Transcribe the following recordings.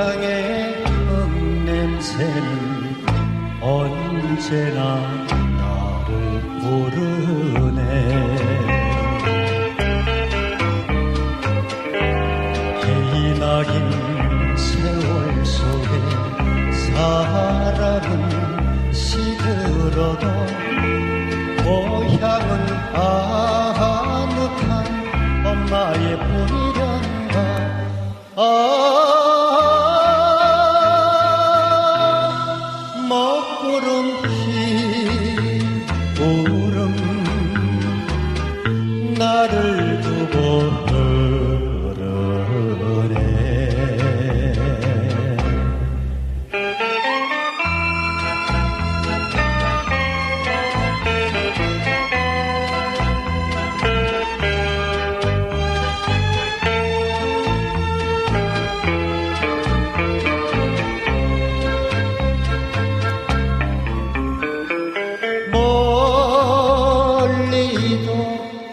향의 흙 음 냄새는 언제나 나를 부르네. 기나긴 세월 속에 사람은 시들어도 고향은 아늑한 엄마의 구름 나를 두고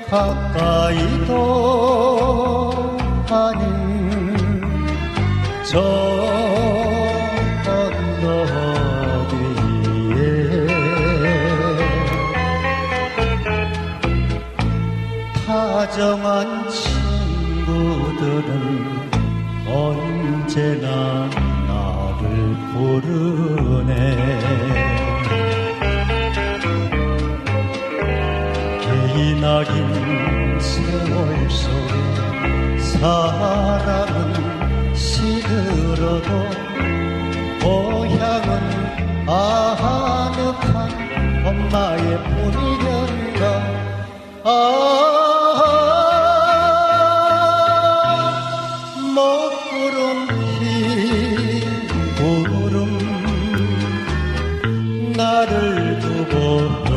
가까이도 아닌 저 건너디에? 다정한 친구들은 언제나 나를 부르네. 기나긴 세월 속에 사랑은 시들어도 고향은 아늑한 엄마의 품이련가? 아 먹구름 흰 구름 나를 두고